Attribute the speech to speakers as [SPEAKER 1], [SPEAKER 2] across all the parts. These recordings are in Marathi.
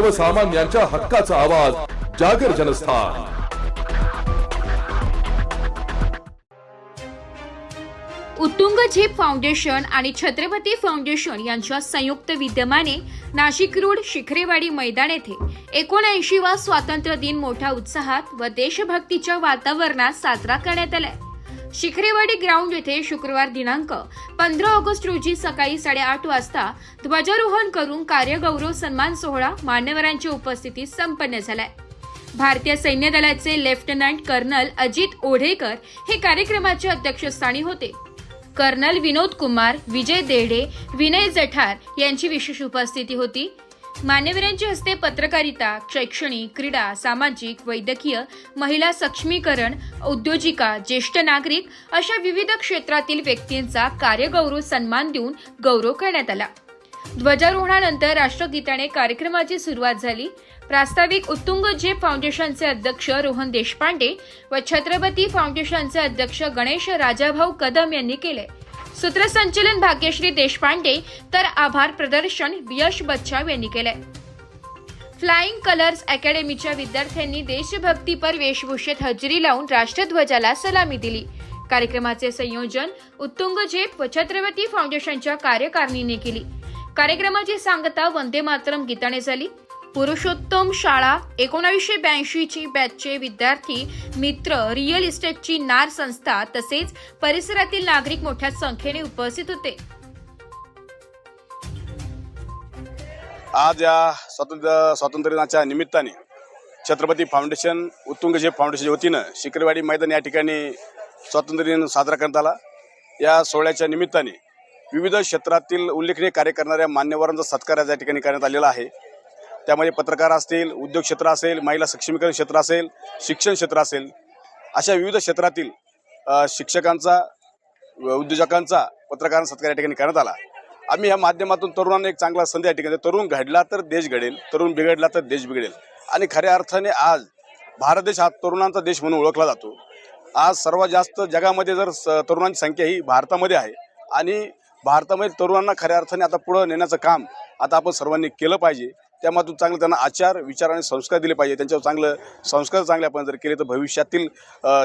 [SPEAKER 1] सर्वसामान्यांच्या हक्काचा आवाज जागर जनस्थान.
[SPEAKER 2] उत्तुंग झेप फाउंडेशन आणि छत्रपती फाउंडेशन यांच्या संयुक्त विद्यमाने नाशिक रोड शिखरेवाडी मैदान येथे एकोणऐंशी वा स्वातंत्र्य दिन मोठ्या उत्साहात व देशभक्तीच्या वातावरणात साजरा करण्यात आलाय. शिखरेवाडी ग्राउंड येथे शुक्रवार दिनांक पंधरा ऑगस्ट रोजी सकाळी साडेआठ वाजता ध्वजारोहण करून कार्यगौरव सन्मान सोहळा मान्यवरांच्या उपस्थितीत संपन्न झालाय. भारतीय सैन्य दलाचे लेफ्टनंट कर्नल अजित ओढेकर हे कार्यक्रमाच्या अध्यक्षस्थानी होते. कर्नल विनोद कुमार विजय देढे विनय जठार यांची विशेष उपस्थिती होती. मान्यवरांच्या हस्ते पत्रकारिता शैक्षणिक क्रीडा सामाजिक वैद्यकीय महिला सक्षमीकरण उद्योजिका ज्येष्ठ नागरिक अशा विविध क्षेत्रातील व्यक्तींचा कार्यगौरव सन्मान देऊन गौरव करण्यात आला. ध्वजारोहणानंतर राष्ट्रगीताने कार्यक्रमाची सुरुवात झाली. प्रास्ताविक उत्तुंग जे फाउंडेशनचे अध्यक्ष रोहन देशपांडे व छत्रपती फाउंडेशनचे अध्यक्ष गणेश राजाभाऊ कदम यांनी केले. सूत्रसंचलन भाग्यश्री देशपांडे तर आभार प्रदर्शन यश बच्छाव यांनी केले फ्लाइंग कलर्स अकॅडमीच्या विद्यार्थ्यांनी देशभक्तीपर वेशभूषेत हजेरी लावून राष्ट्रध्वजाला सलामी दिली. कार्यक्रमाचे संयोजन उत्तुंग झेप व छत्रपती फाउंडेशनच्या कार्यकारिणीने केली. कार्यक्रमाची सांगता वंदे मातरम गीताने झाली. पुरुषोत्तम शाळा एकोणावीसशे ब्याऐंशीची बॅचचे विद्यार्थी मित्र रिअल इस्टेटची नार संस्था तसेच परिसरातील नागरिक मोठ्या संख्येने उपस्थित होते.
[SPEAKER 3] आज या स्वातंत्र्य स्वातंत्र्य दिनाच्या निमित्ताने छत्रपती फाउंडेशन उत्तुंगजे फाउंडेशनच्या वतीनं शिकरवाडी मैदान या ठिकाणी स्वातंत्र्य दिन साजरा करण्यात आला. या सोहळ्याच्या निमित्ताने विविध क्षेत्रातील उल्लेखनीय कार्य करणाऱ्या मान्यवरांचा सत्कार या ठिकाणी करण्यात आलेला आहे. त्यामध्ये पत्रकार असतील उद्योग क्षेत्र असेल महिला सक्षमीकरण क्षेत्र असेल शिक्षण क्षेत्र असेल अशा विविध क्षेत्रातील शिक्षकांचा व उद्योजकांचा पत्रकारांचा सत्कार या ठिकाणी करण्यात आला. आम्ही या माध्यमातून तरुणांना एक चांगला संधी या ठिकाणी तरुण घडला तर देश घडेल तरुण बिघडला तर देश बिघडेल. आणि खऱ्या अर्थाने आज भारत देश हा तरुणांचा देश म्हणून ओळखला जातो. आज सर्वात जास्त जगामध्ये जर स- तरुणांची संख्या ही भारतामध्ये आहे आणि भारतामध्ये तरुणांना खऱ्या अर्थाने आता पुढं नेण्याचं काम आता आपण सर्वांनी केलं पाहिजे. त्यामधून चांगलं त्यांना आचार विचार आणि संस्कार दिले पाहिजे. त्यांच्यावर चांगलं संस्कार चांगले आपण जर केले तर भविष्यातील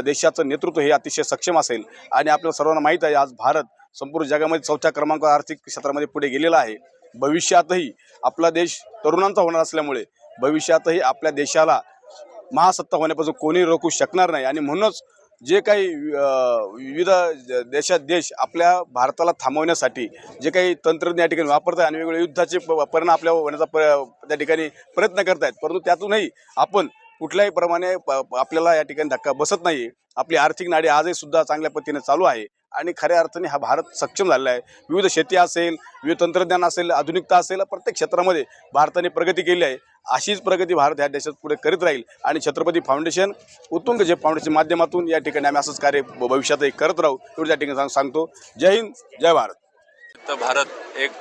[SPEAKER 3] देशाचं नेतृत्व हे अतिशय सक्षम असेल. आणि आपल्या सर्वांना माहीत आहे आज भारत संपूर्ण जगामध्ये चौथ्या क्रमांकावर आर्थिक क्षेत्रामध्ये पुढे गेलेला आहे. भविष्यातही आपला देश तरुणांचा होणार असल्यामुळे भविष्यातही आपल्या देशाला महासत्ता होण्यापासून कोणी रोखू शकणार नाही. आणि म्हणूनच जे काही विविध ज- देशात देश आपल्या भारताला थांबवण्यासाठी जे काही तंत्रज्ञ या ठिकाणी वापरत आहे आणि वेगवेगळे युद्धाचे प- परिणाम आपल्या होण्याचा प त्या ठिकाणी प्रयत्न करत आहेत परंतु त्यातूनही आपण कुठल्याही प्रमाणे प- आपल्याला या ठिकाणी धक्का बसत नाही आपली आर्थिक नाडी आजही सुद्धा चांगल्या पद्धतीने चालू आहे आणि खऱ्या अर्थाने हा भारत सक्षम झालेला आहे. विविध शेती असेल विविध तंत्रज्ञान असेल आधुनिकता असेल प्रत्येक क्षेत्रामध्ये भारताने प्रगती केली आहे. अशीच प्रगती भारत ह्या देशात पुढे करीत राहील आणि छत्रपती फाउंडेशन उत्तुंग जे फाउंडेशन माध्यमातून या ठिकाणी आम्ही असंच कार्य भविष्यातही करत राहू एवढं त्या ठिकाणी सांग- सांगतो. जय हिंद जय भारत.
[SPEAKER 4] तर भारत एक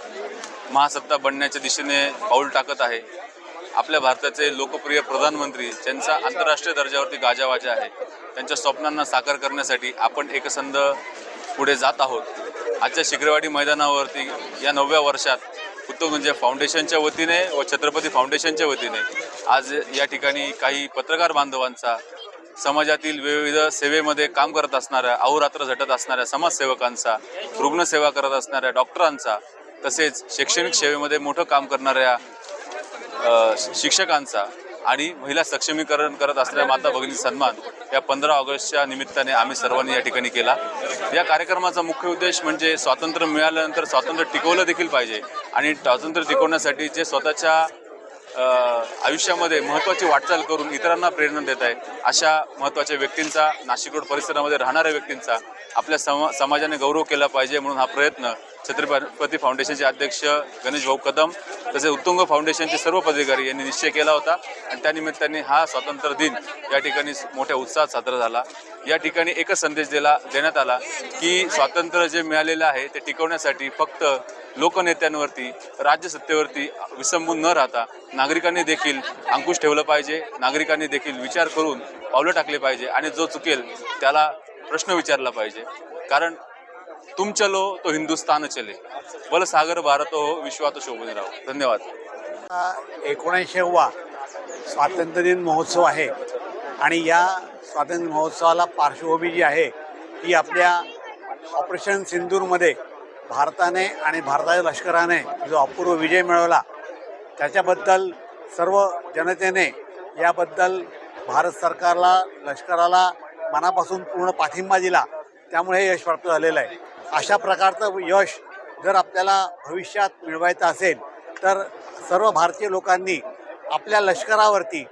[SPEAKER 4] महासत्ता बनण्याच्या दिशेने पाऊल टाकत आहे. आपल्या भारताचे लोकप्रिय प्रधानमंत्री ज्यांचा आंतरराष्ट्रीय दर्जावरती गाजावाजा आहे त्यांच्या स्वप्नांना साकार करण्यासाठी आपण एकसंध पुढे जात आहोत. आजच्या शिखरेवाडी मैदानावरती या नवव्या वर्षात उत्तमगंज म्हणजे फाउंडेशनच्या वतीने व छत्रपती फाउंडेशनच्या वतीने आज या ठिकाणी काही पत्रकार बांधवांचा समाजातील विविध सेवेमध्ये काम करत असणाऱ्या अहोरात्र झटत असणाऱ्या समाजसेवकांचा रुग्णसेवा करत असणाऱ्या डॉक्टरांचा तसेच शैक्षणिक सेवेमध्ये मोठं काम करणाऱ्या शिक्षकांचा आणि महिला सक्षमीकरण करत असलेल्या माता भगिनी सन्मान या पंधरा ऑगस्टच्या निमित्ताने आम्ही सर्वांनी या ठिकाणी केला. या कार्यक्रमाचा मुख्य उद्देश म्हणजे स्वातंत्र्य मिळाल्यानंतर स्वातंत्र्य टिकवलं देखील पाहिजे आणि स्वातंत्र्य टिकवण्यासाठी जे स्वतःच्या आयुष्यामध्ये महत्त्वाची वाटचाल करून इतरांना प्रेरणा देत आहे अशा महत्त्वाच्या व्यक्तींचा नाशिक रोड परिसरामध्ये राहणाऱ्या व्यक्तींचा आपल्या समा समाजाने गौरव केला पाहिजे म्हणून हा प्रयत्न छत्रपती फाउंडेशनचे अध्यक्ष गणेश भाऊ कदम तसेच उत्तुंग फाउंडेशनचे सर्व पदाधिकारी यांनी निश्चय केला होता. आणि त्यानिमित्ताने हा स्वातंत्र्य दिन या ठिकाणी मोठ्या उत्साहात साजरा झाला. या ठिकाणी एकच संदेश दिला देण्यात आला की स्वातंत्र्य जे मिळालेलं आहे ते टिकवण्यासाठी फक्त लोकनेत्यांवरती राज्यसत्तेवरती विसंबून न राहता नागरिकांनी देखील अंकुश ठेवलं पाहिजे. नागरिकांनी देखील विचार करून पावलं टाकले पाहिजे आणि जो चुकेल त्याला प्रश्न विचारला पाहिजे. कारण तुम चलो तो हिंदुस्तान चले। बल सागर भारत हो विश्वात शोभून राहो। धन्यवाद।
[SPEAKER 5] एकोणऐंशीवा स्वातंत्र्यदिन महोत्सव आहे आणि या स्वातंत्र्य महोत्सवाला पार्श्वभूमी जी आहे ती आपल्या ऑपरेशन सिंदूरमध्ये भारताने आणि भारताच्या लष्कराने जो अपूर्व विजय मिळवला त्याच्याबद्दल सर्व जनतेने याबद्दल भारत सरकारला लष्कराला मनापासून पूर्ण पाठिंबा दिला त्यामुळे हे यश प्राप्त झालेलं आहे. अशा प्रकारचं यश जर आपल्याला भविष्यात मिळवायचं असेल तर सर्व भारतीय लोकांनी आपल्या लष्करावरती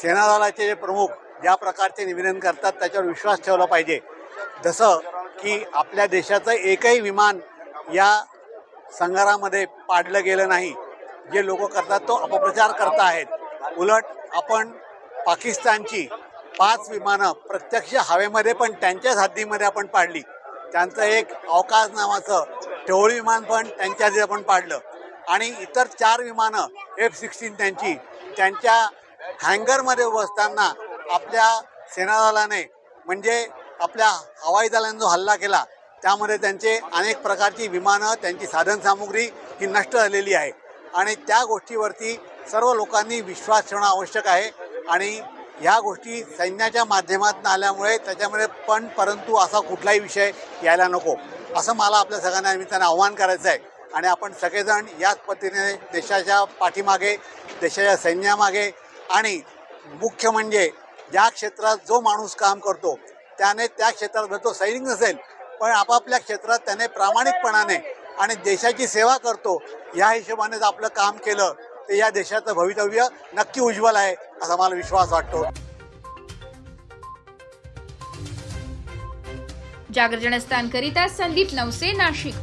[SPEAKER 5] सेनादलाचे जे प्रमुख ज्या प्रकारचे निवेदन करतात त्याच्यावर विश्वास ठेवला पाहिजे. जसं की आपल्या देशाचं एकही विमान या संघारामध्ये पाडलं गेलं नाही. जे लोक करतात तो अपप्रचार करत आहेत. उलट आपण पाकिस्तानची पाच विमानं प्रत्यक्ष हवेमध्ये पण त्यांच्याच हद्दीमध्ये आपण पाडली. त्यांचं एक अवकाश नावाचं टोळ विमान पण त्यांच्या हद्दीत आपण पाडलं. आणि इतर चार विमानं एफ सिक्स्टीन त्यांची त्यांच्या हँगरमध्ये बसताना आपल्या सेनादलाने म्हणजे आपल्या हवाई दलाने जो हल्ला केला त्यामध्ये त्यांचे अनेक प्रकारची विमानं त्यांची साधनसामुग्री ही नष्ट झालेली आहे. आणि त्या गोष्टीवरती सर्व लोकांनी विश्वास ठेवणं आवश्यक आहे. आणि ह्या गोष्टी सैन्याच्या माध्यमातून आल्यामुळे त्याच्यामध्ये पण परंतु असा कुठलाही विषय यायला नको. असं मला आपल्या सगळ्यांना निमित्तानं आव्हान करायचं आहे आणि आपण सगळेजण याच पद्धतीने देशाच्या पाठीमागे देशाच्या सैन्यामागे आणि मुख्य म्हणजे ज्या क्षेत्रात जो माणूस काम करतो त्याने त्या क्षेत्रात जर तो सैनिक नसेल पण आपापल्या क्षेत्रात त्याने प्रामाणिकपणाने आणि देशाची सेवा करतो या हिशोबाने जर आपलं काम केलं. तर या देशाचं भवितव्य नक्की उज्ज्वल आहे असा मला विश्वास वाटतो.
[SPEAKER 2] जागर जनस्थानकरिता संदीप नवसे नाशिक.